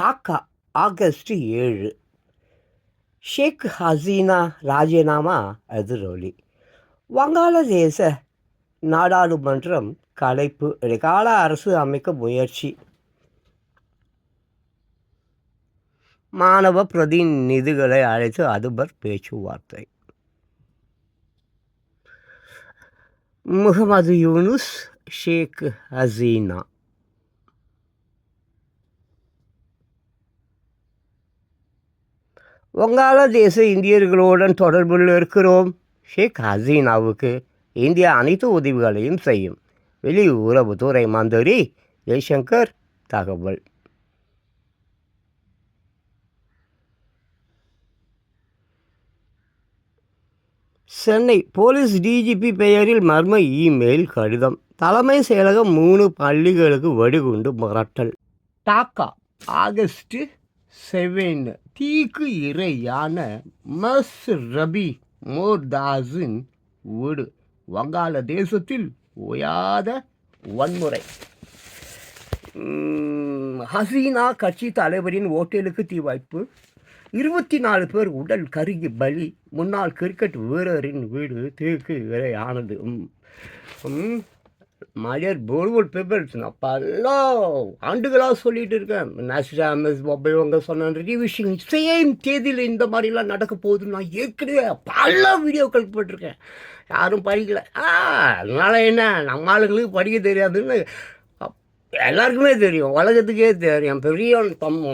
Dhaka August ஏழு. ஷேக் ஹசீனா ராஜினாமா எதிரொலி வங்காளதேச நாடாளுமன்றம் கலைப்பு இடைக்கால அரசு அமைக்க முயற்சி. மாணவ பிரதிநிதிகளை அழைத்து அதிபர் பேச்சுவார்த்தை. முகமது யூனுஸ் ஷேக் ஹசீனா. வங்காளதேச இந்தியர்களுடன் தொடர்பில் இருக்கிறோம். ஷேக் ஹசீனாவுக்கு இந்தியா அனைத்து உதவிகளையும் செய்யும். வெளியுறவுத்துறை மந்திரி ஜெய்சங்கர் தகவல். சென்னை போலீஸ் டிஜிபி பெயரில் மர்ம இமெயில் கடிதம். தலைமை செயலகம் மூணு பள்ளிகளுக்கு வெடிகுண்டு மிரட்டல். டாக்கா ஆகஸ்ட் செவன் தீக்கு இரையான மஸ் ரபி மோர்தாஸின் வீடு. வங்காளதேசத்தில் ஓயாத வன்முறை. ஹசீனா கட்சி தலைவரின் ஓட்டலுக்கு தீ வாய்ப்பு. இருபத்தி நாலு பேர் உடல் கருகி பலி. முன்னாள் கிரிக்கெட் வீரரின் வீடு தீக்கு இரையானது. உம். உம், மலர் பேப்பர்ஸ். நான் பல ஆண்டுகளாக சொல்லிட்டு இருக்கேன். நேஷனல் பாபை அவங்க சொன்ன நிறைய விஷயம் சேம் தேதியில் இந்த மாதிரிலாம் நடக்க போகுதுன்னு நான் ஏற்கனவே பல வீடியோக்கள் போட்டிருக்கேன். யாரும் படிக்கல. ஆ அதனால் என்ன? நம்ம ஆளுங்களுக்கு படிக்க தெரியாதுன்னு அப்- எல்லாருக்குமே தெரியும். உலகத்துக்கே தெரியும். பெரிய தம்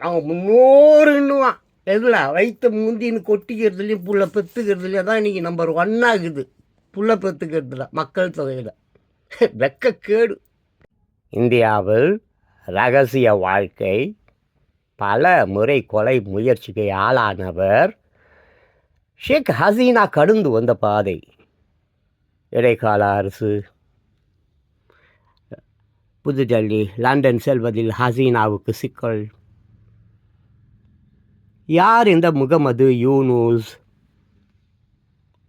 நாங்கள் முன்னோருன்னுவான் எதில்? வைத்த முந்தின்னு கொட்டிக்கிறதுலையும் புள்ள பெற்றுக்கிறதுலையும் தான் இன்றைக்கி நம்பர் ஒன்னாகுது புள்ள பெற்றுக்கிறதுல மக்கள் தொகையில். வெக்கக்கேடு. இந்தியாவில் ரகசிய வாழ்க்கை பல முறை கொலை முயற்சிக்கு ஆளானவர் ஷேக் ஹசீனா கடந்து வந்த பாதை. இடைக்கால அரசு புதுடெல்லி லண்டன் செல்வதில் ஹசீனாவுக்கு சிக்கல். யார் இந்த முகமது யூனூஸ்?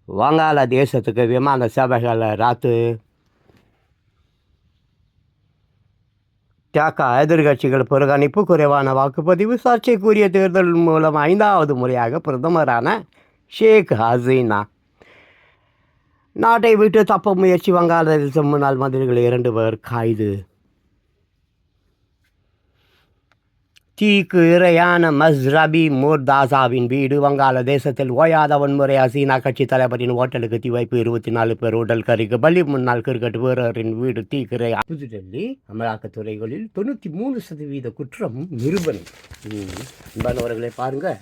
வங்காளதேசத்துக்கு விமான சேவைகளை ராத்து. டாக்கா எதிர்கட்சிகள் புறக்கணிப்பு குறைவான வாக்குப்பதிவு சர்ச்சைக்குரிய தேர்தல் மூலம் ஐந்தாவது முறையாக பிரதமரான ஷேக் ஹசீனா. நாட்டை விட்டு தப்ப முயற்சி வங்காளதேச முன்னாள் மந்திரிகள் இரண்டு பேர் கைது. தீக்கு இரையான மஸ்ரபி மோர்தாசாவின் வீடு வங்காள தேசத்தில் ஓயாத வன்முறை அசீனா கட்சி தலைவரின் ஓட்டலுக்கு தீ வைப்பு இருபத்தி நாலு பேர் உடல் கறிக்கு பலி முன்னாள் கிரிக்கெட் வீரரின் வீடு தீக்கிரை புதுடெல்லி அமலாக்கத்துறைகளில் தொண்ணூற்றி மூணு சதவீத குற்றம் நிறுவனம் ம், பாருங்கள்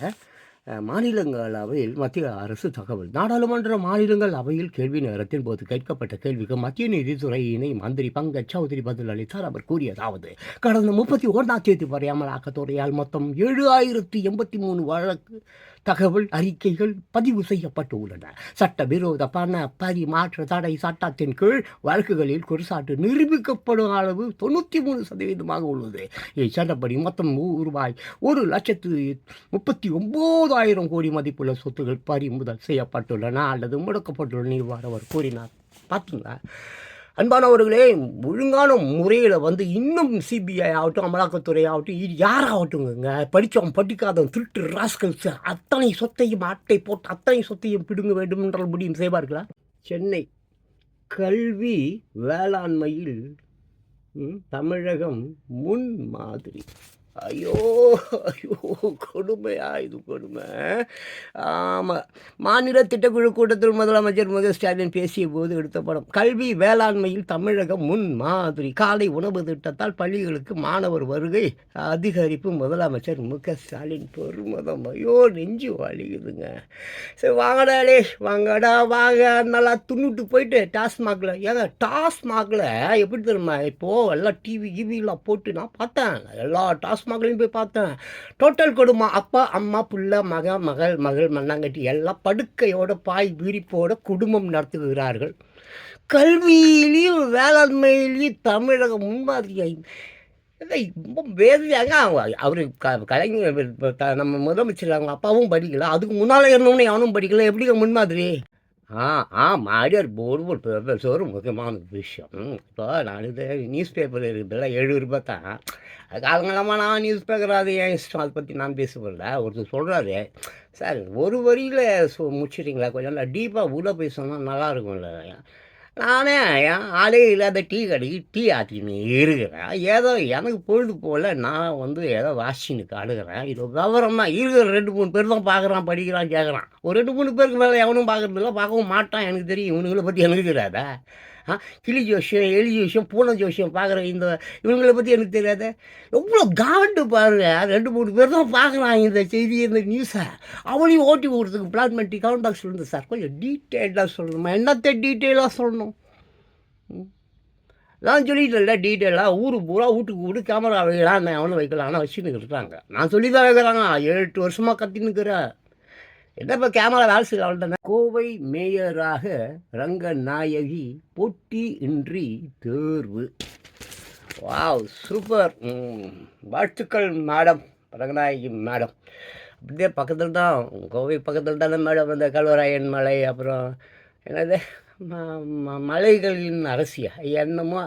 மாநிலங்களவையில் மத்திய அரசு தகவல். நாடாளுமன்ற மாநிலங்கள் அவையில் கேள்வி நேரத்தின் போது கேட்கப்பட்ட கேள்விக்கு மத்திய நீதித்துறை இணை மந்திரி பங்கஜ் சௌத்ரி பதில் அளித்தார். அவர் கூறியதாவது கடந்த முப்பத்தி ஓராம் தேதி வரை அமலாக்கத்துறையால் மொத்தம் ஏழு ஆயிரத்தி எண்பத்தி மூணு வழக்கு தகவல் அறிக்கைகள் பதிவு செய்யப்பட்டு உள்ளன சட்டவிரோத பண பரிமாற்ற தடை சட்டத்தின் கீழ் வழக்குகளில் குற்றச்சாட்டு நிரூபிக்கப்படும் அளவு தொண்ணூற்றி மூணு சதவீதமாக உள்ளது. இச்சட்டப்படி மொத்தம் ரூபாய் ஒரு லட்சத்து முப்பத்தி ஒம்போதாயிரம் கோடி மதிப்புள்ள சொத்துகள் பறிமுதல் செய்யப்பட்டுள்ளன அல்லது முடக்கப்பட்டுள்ளன இவ்வாறு அவர் கூறினார். பார்த்தீங்களா அன்பானவர்களே ஒழுங்கான முறையில் வந்து இன்னும் சிபிஐ ஆகட்டும் அமலாக்கத்துறை ஆகட்டும் இது யாராகட்டுங்க படித்தவன் படிக்காதவன் திருட்டு ராஸ்கல்ஸ் அத்தனை சொத்தையும் அட்டை போட்டு அத்தனை சொத்தையும் பிடுங்க வேண்டும் என்றால் முடியும் செய்வார்களா? சென்னை கல்வி வேளாண்மையில் தமிழகம் முன் மாதிரி ஐயோ ஐயோ கொடுமையா இது கொடுமை. ஆமாம் மாநில திட்டக்குழு கூட்டத்தில் முதலமைச்சர் மு ஸ்டாலின் பேசிய போது எடுத்த படம் கல்வி வேளாண்மையில் தமிழகம் முன் மாதிரி. காலை உணவு திட்டத்தால் பள்ளிகளுக்கு மாணவர் வருகை அதிகரிப்பு. முதலமைச்சர் மு க ஸ்டாலின் பெருமதம். ஐயோ நெஞ்சு வலிக்குதுங்க. சரி வாங்கடாலே வாங்கடா வாங்க. நல்லா துண்ணுட்டு போயிட்டு டாஸ்மாகில் ஏங்க டாஸ்மாகில் எப்படி தெரியுமா இப்போது எல்லாம் டிவி கிவிலாம் போட்டு நான் பார்த்தேன். எல்லா டாஸ் மகளையும் போய் பார்த்தேன். டோட்டல் கொடுமா. அப்பா அம்மா புள்ள மக மகள் மகள் மண்ணாங்கட்டி எல்லாம் படுக்கையோட பாய் விரிப்போட குடும்பம் நடத்துகிறார்கள். கல்வியிலையும் வேளாண்மையிலையும் தமிழகம் முன்மாதிரியாய். இல்லை, ரொம்ப வேதியாங்க அவர் க கலைஞர் த- நம்ம முதலமைச்சர் அவங்க அப்பாவும் படிக்கல. அதுக்கு முன்னால் இருந்தவனே அவனும் படிக்கல. எப்படிங்க முன்மாதிரி? ஆ ஆ மாடியார் ஒரு ஒரு பெ- ஒரு முக்கியமான விஷயம் இப்போ நான் இது நியூஸ் பேப்பர் இருக்குதுல்ல எழுபது ரூபாய் தான் அது காலங்காலமாக நான் நியூஸ் பேப்பர் அது ஏன் இஷ்டம் அதை பற்றி நான் பேசப்படல ஒருத்தர் சொல்கிறாரு சார் ஒரு வரியில் சொ முடிச்சிட்டிங்களா கொஞ்சம் டீப்பாக உள்ளே போய் சொன்னால் நல்லா இருக்கும்ல நானே என் ஆளே இல்லாத டீ கடைக்கு டீ ஆற்றின்னு இருக்கிறேன். ஏதோ எனக்கு பொழுது போல் நான் வந்து ஏதோ வாசின்னு காடுகிறேன் இது கவரமாக இருக்கிற ரெண்டு மூணு பேர் தான் பார்க்குறான் படிக்கிறான் கேட்குறான். ஒரு ரெண்டு மூணு பேருக்கு மேலே எவனும் பார்க்குறதில்ல பார்க்கவும் மாட்டான். எனக்கு தெரியும் இவனுங்களை பற்றி எனக்கு தெரியாதா? கிளி ஜோசியம் எலி ஜோசியம் பூனை ஜோசியம் பார்க்குற இந்த இவங்களை பற்றி எனக்கு தெரியாத. எவ்வளோ காண்டு பாருங்க. ரெண்டு மூணு பேர் தான் பார்க்குறான் இந்த செய்தி இந்த நியூஸை அவனையும் ஓட்டி போடுறதுக்கு பிளான் பண்ணி கமெண்ட் பாக்ஸ் சொல்லுங்க சார் கொஞ்சம் டீட்டெயிலாக சொல்லணுமா? என்னத்தை டீட்டெயிலாக சொல்லணும்? ம். நான் சொல்லிட்டேன்ல டீட்டெயிலாக ஊர் பூரா வீட்டுக்கு வீடு கேமரா வைக்கலாம் நான் அவனு ஆனால் வச்சுன்னு இருக்காங்க நான் சொல்லி தான் வைக்கிறாங்க எட்டு வருஷமாக கத்தின்னு இருக்கிறேன். என்ன இப்போ கேமரா வேலை செய்ய அவ்வளோதானே கோவை மேயராக ரங்கநாயகி போட்டி இன்றி தேர்வு. Wow super. வாழ்த்துக்கள் மேடம். ரங்கநாயகி மேடம். அப்படியே பக்கத்தில் தான் கோவை பக்கத்தில் தானே மேடம் இந்த கல்வராயன் மலை அப்புறம் என்னது? மலைகளின் அரசியா? என்னமோ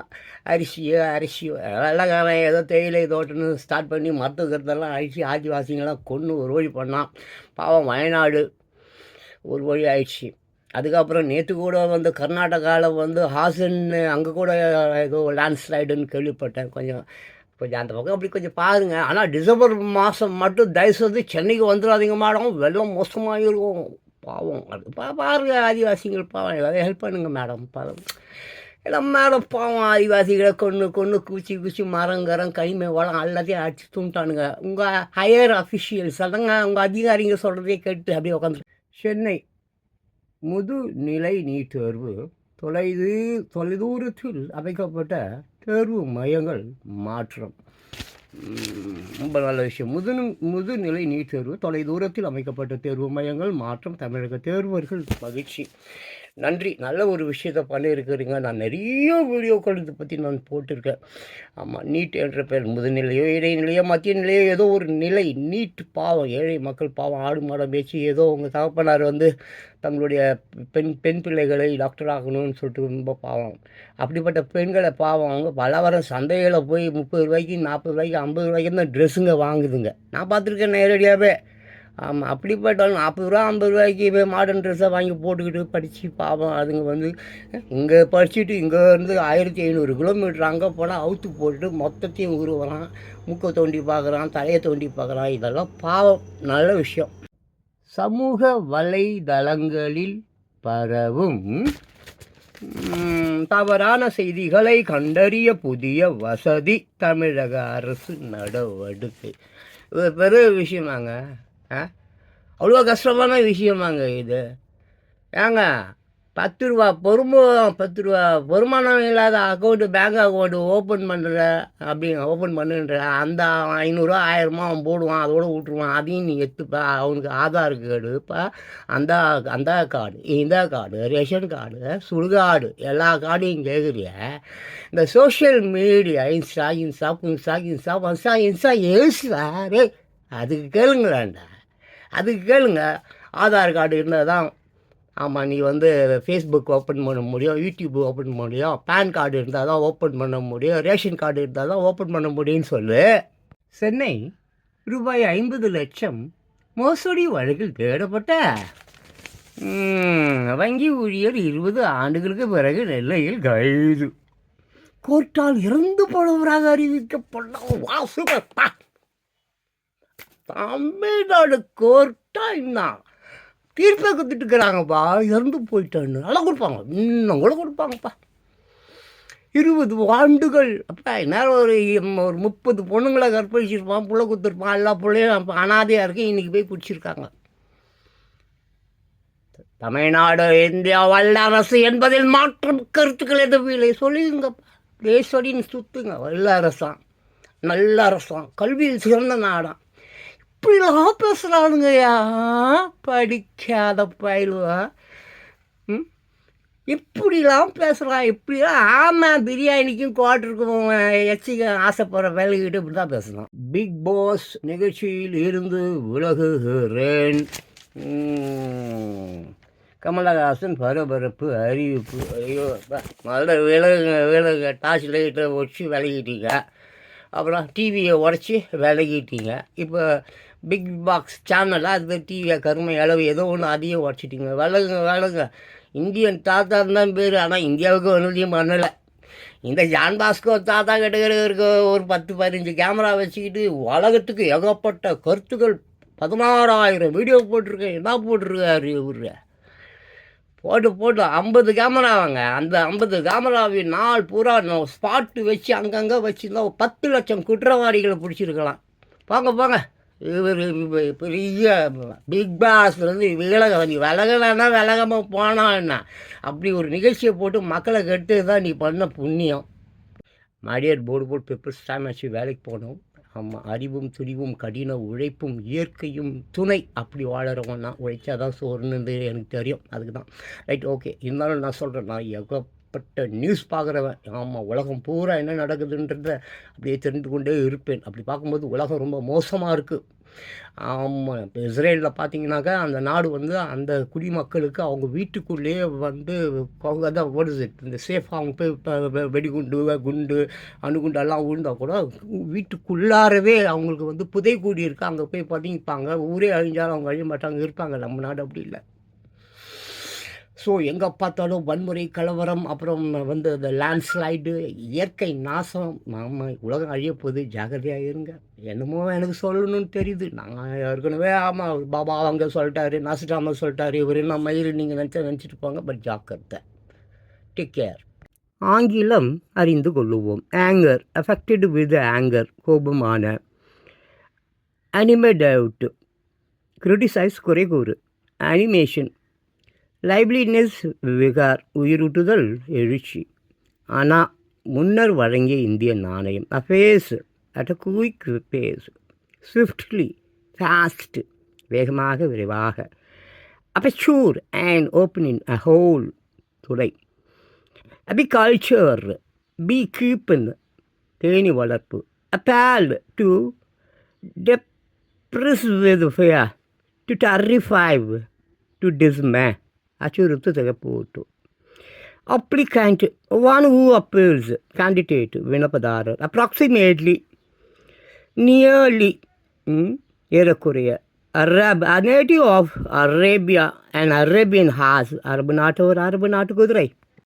அரிசியோ அரிசியோ வெள்ளக்காரன் ஏதோ தேயிலை தோட்டம்னு ஸ்டார்ட் பண்ணி மருத்துவத்தெல்லாம் அழிச்சு ஆதிவாசிங்கெல்லாம் கொன்று ஒரு வழி பண்ணான். பாவம் வயநாடு ஒரு வழி ஆயிடுச்சு. அதுக்கப்புறம் நேற்று கூட வந்து கர்நாடகாவில் வந்து ஹாசன் அங்கே கூட ஏதோ லேண்ட்ஸ்லைடுன்னு கேள்விப்பட்டேன். கொஞ்சம் கொஞ்சம் அந்த பக்கம் அப்படி கொஞ்சம் பாருங்கள் ஆனால் டிசம்பர் மாதம் மட்டும் தயவுசெய்து சென்னைக்கு வந்துடாதீங்க மேடம். வெள்ளம் மோசமாக இருக்கும் பாவம். அது பா பாருங்க ஆதிவாசிகள் பாவம். ஏதாவது ஹெல்ப் பண்ணுங்க மேடம் பாவம் எல்லாம் மேடம் பாவம் ஆதிவாசிகளை கொன்று கொன்று குச்சி குச்சி மரங்கரம் கனிமை வளம் எல்லாத்தையும் அடிச்சு தூண்டானுங்க உங்கள் ஹையர் அஃபிஷியல்ஸ் அதங்க உங்கள் அதிகாரிங்க சொல்கிறதே கேட்டு அப்படியே உட்காந்து சென்னை முதுநிலை நீட் தேர்வு தொலைது தொலைதூரத்தில் அமைக்கப்பட்ட தேர்வு மையங்கள் மாற்றம். ரொம்ப நல்ல விஷயம். முது முதுநிலை நீட் தேர்வு தொலைதூரத்தில் அமைக்கப்பட்ட தேர்வு மையங்கள் மாற்றம் தமிழக தேர்வர்கள் மகிழ்ச்சி. நன்றி. நல்ல ஒரு விஷயத்தை பண்ணியிருக்கிறீங்க. நான் நிறைய வீடியோக்கள் இதை பற்றி நான் போட்டிருக்கேன். ஆமாம் நீட் என்ற பேர் முதுநிலையோ இடைநிலையோ மத்திய நிலையோ ஏதோ ஒரு நிலை. நீட் பாவம் ஏழை மக்கள் பாவம் ஆடு மாடம் பேச்சு ஏதோ உங்கள் தகப்பனார் வந்து தங்களுடைய பெண் பெண் பிள்ளைகளை டாக்டர் ஆகணும்னு சொல்லிட்டு ரொம்ப பாவம். அப்படிப்பட்ட பெண்களை பாவம். அவங்க பலவரம் சந்தையில் போய் முப்பது ரூபாய்க்கு நாற்பது ரூபாய்க்கு ஐம்பது ரூபாய்க்கு தான் ட்ரெஸ்ஸுங்க வாங்குதுங்க. நான் பார்த்துருக்கேன் நேரடியாகவே ஆமாம் அப்படிப்பட்டாலும் நாற்பது ரூபா ஐம்பது ரூபாய்க்கு மாடர்ன் ட்ரெஸ்ஸை வாங்கி போட்டுக்கிட்டு படித்து பாவம் அதுங்க வந்து இங்கே படிச்சுட்டு இங்கே இருந்து ஆயிரத்தி ஐநூறு கிலோமீட்டர் அங்கே போனால் அவுத்து போட்டுட்டு மொத்தத்தையும் உருவலாம் மூக்கை தோண்டி பார்க்குறான் தலையை தோண்டி பார்க்குறான் இதெல்லாம் பாவம் நல்ல விஷயம். சமூக வலைதளங்களில் பரவும் தவறான செய்திகளை கண்டறிய புதிய வசதி தமிழக அரசு நடவடிக்கை. இது பெரிய விஷயமாங்க. அவ்வளோ கஷ்டமான விஷயமாங்க இது. ஏங்க பத்து ரூபா பொறும பத்து ரூபா வருமானம் இல்லாத அக்கௌண்ட்டு பேங்க் அக்கௌண்ட்டு ஓப்பன் பண்ணுற அப்படி ஓப்பன் பண்ணுன்ற அந்த ஐநூறுரூவா ஆயிரமா அவன் போடுவான் அதோட விட்ருவான் அதையும் நீ எடுத்துப்பா. அவனுக்கு ஆதார் கார்டு இப்போ அந்த அந்த கார்டு இந்த கார்டு ரேஷன் கார்டு சுடுகாடு எல்லா கார்டையும் கேட்குறிய இந்த social media insta insta insta insta insta insta ஏசுடா ரே அதுக்கு கேளுங்களேன்டா. அதுக்கு கேளுங்க. ஆதார் கார்டு இருந்தால் தான் ஆமாம் நீ வந்து ஃபேஸ்புக் ஓப்பன் பண்ண முடியும் யூடியூப் ஓப்பன் பண்ண முடியும் பேன் கார்டு இருந்தால் தான் ஓப்பன் பண்ண முடியும் ரேஷன் கார்டு இருந்தால் தான் ஓப்பன் பண்ண முடியும்னு சொல்லு. சென்னை ரூபாய் ஐம்பது லட்சம் மோசடி வழக்கில் தேடப்பட்ட. வங்கி ஊழியர் இருபது ஆண்டுகளுக்கு பிறகு நெல்லையில் கைது. கோர்ட்டால் இறந்து போனவராக அறிவிக்கப்பட்ட வா தமிழ்நாடு கோர்ட்டா என்ன? தீர்ப்பை கொடுத்துட்டு இருக்கிறாங்கப்பா இறந்து போயிட்டான்னு. நல்லா கொடுப்பாங்க. இன்னும் கூட கொடுப்பாங்கப்பா. இருபது ஆண்டுகள். அப்பா நேரம் ஒரு ஒரு முப்பது பொண்ணுங்களை கற்பழிச்சிருப்பான் புள்ள கொடுத்துருப்பான் எல்லா பிள்ளையும் அப்போ அனாதையாக இருக்கு இன்றைக்கி போய் பிடிச்சிருக்காங்க. தமிழ்நாடு இந்தியா வல்லரசு என்பதில் மாற்றம் கருத்துக்கள் எதுவும் இல்லை. சொல்லிடுங்கப்பா. பேசடின்னு சுத்துங்க. வல்லரசான் நல்ல அரசான் கல்வியில் சிறந்த நாடான் இப்படிலாம் பேசுகிறானுங்கய்யா படிக்காத பயிலுவா. ம்? இப்படிலாம் பேசுகிறான் இப்படிலாம் ஆமாம் பிரியாணிக்கும் குவாட்டருக்கும் எச்சிக்க ஆசைப்படுற வேலைக்கிட்டு இப்படி தான் பேசலாம் பிக் பாஸ் நிகழ்ச்சியில் இருந்து விலகுகிறேன். கமலஹாசன் பரபரப்பு அறிவிப்பு. ஐயோ முதல்ல விலகுங்க விலகுங்க டார்ச் லைட்டை வச்சு விலகிட்டீங்க. அப்புறம் டிவியை உடச்சி விலகிட்டீங்க. இப்போ பிக் பாக்ஸ் சேனலாக அது டிவியை கருமை அளவு ஏதோ ஒன்று அதையும் உடச்சிட்டிங்க. வளருங்க வளருங்க. இந்தியன் தாத்தா தான் பேர் ஆனால் இந்தியாவுக்கு ஒன்றுலையும் பண்ணலை. இந்த ஜான் பாஸ்கோ தாத்தா கிட்ட ஒரு பத்து பதினஞ்சு கேமரா வச்சுக்கிட்டு உலகத்துக்கு ஏகப்பட்ட கருத்துக்கள் பதினாறாயிரம் வீடியோ போட்டிருக்கேன். என்ன போட்டிருக்காரு இவரு? போட்டு போட்டு ஐம்பது கேமராவாங்க அந்த ஐம்பது கேமராவின் நாள் பூரா ஸ்பாட்டு வச்சு அங்கங்கே வச்சுருந்தா ஒரு பத்து லட்சம் குற்றவாளிகளை பிடிச்சிருக்கலாம். போங்க போங்க. இவர் பெரிய பிக் பாஸ்லேருந்து விலக நீ விலகலைன்னா விலகாமல் போனா என்ன? அப்படி ஒரு நிகழ்ச்சியை போட்டு மக்களை கெட்டு தான் நீ பண்ண புண்ணியம். மடியார் போர்டு போட்டு பேப்பர் ஸ்டாம் வச்சு வேலைக்கு போகணும் ஆமாம் அறிவும் துணிவும் கடின உழைப்பும் இயற்கையும் துணை அப்படி வாழறவன்னா உழைச்சா தான் சோறுன்னு எனக்கு தெரியும். அதுக்கு தான் ரைட் ஓகே இருந்தாலும் நான் சொல்கிறேன் நான் ஏகப்பட்ட நியூஸ் பார்க்குறவன் ஆமாம் உலகம் பூரா என்ன நடக்குதுன்றத அப்படியே தெரிந்து கொண்டே இருப்பேன். அப்படி பார்க்கும்போது உலகம் ரொம்ப மோசமாக இருக்குது ஆமாம் இப்போ இஸ்ரேலில் பார்த்தீங்கன்னாக்கா அந்த நாடு வந்து அந்த குடிமக்களுக்கு அவங்க வீட்டுக்குள்ளேயே வந்து அவங்க தான் ஓடுது இந்த சேஃபாக அவங்க போய் இப்போ வெ- வெடிகுண்டு குண்டு அணுகுண்டு எல்லாம் விழுந்தால் கூட வீட்டுக்குள்ளாரவே அவங்களுக்கு வந்து புதை கூடி இருக்குது அங்கே போய் பதுங்கிப்பாங்க. ஊரே அழிஞ்சாலும் அவங்க அழிய மாட்டாங்க இருப்பாங்க. நம்ம நாடு அப்படி இல்லை. ஸோ எங்கே பார்த்தாலும் வன்முறை கலவரம் அப்புறம் வந்து இந்த லேண்ட்ஸ்லைடு இயற்கை நாசம். நம்ம உலகம் அழியப்போகுது ஜாகிரதையாக இருங்க. என்னமோ எனக்கு சொல்லணும்னு தெரியுது. நான் ஏற்கனவே ஆமாம் பாபா அவங்க சொல்லிட்டாரு நாசிட்டாம சொல்லிட்டாரு. இவர் என்ன மயிறு நீங்கள் நினச்சா நினச்சிட்டு போங்க பட் ஜாக்கிரதை. டேக் கேர் ஆங்கிலம் அறிந்து கொள்ளுவோம். ஆங்கர் அஃபெக்டட் வித் ஆங்கர் கோபமான. அனிமேட் அவுட்டு கிரிட்டிசைஸ் குறை கூறு அனிமேஷன் லைவ்லினஸ் விகார் உயிரூட்டுதல் எழுச்சி. ஆனால் முன்னர் வழங்கிய இந்திய நாணயம் apace at a quick pace swiftly fast வேகமாக விரைவாக. Aperture and opening a hole துறை. அபிகல்ச்சர் பி கீப்பன் தேனி வளர்ப்பு. Appal to depress with to terrify to dismay Achurupta Thagapotu. Applicant, one who appeals, candidate, Vinapadara, approximately, nearly, hmm, Erakuria, Arab, a native of Arabia, an Arabian has, Arab not or Arab not Gudurai.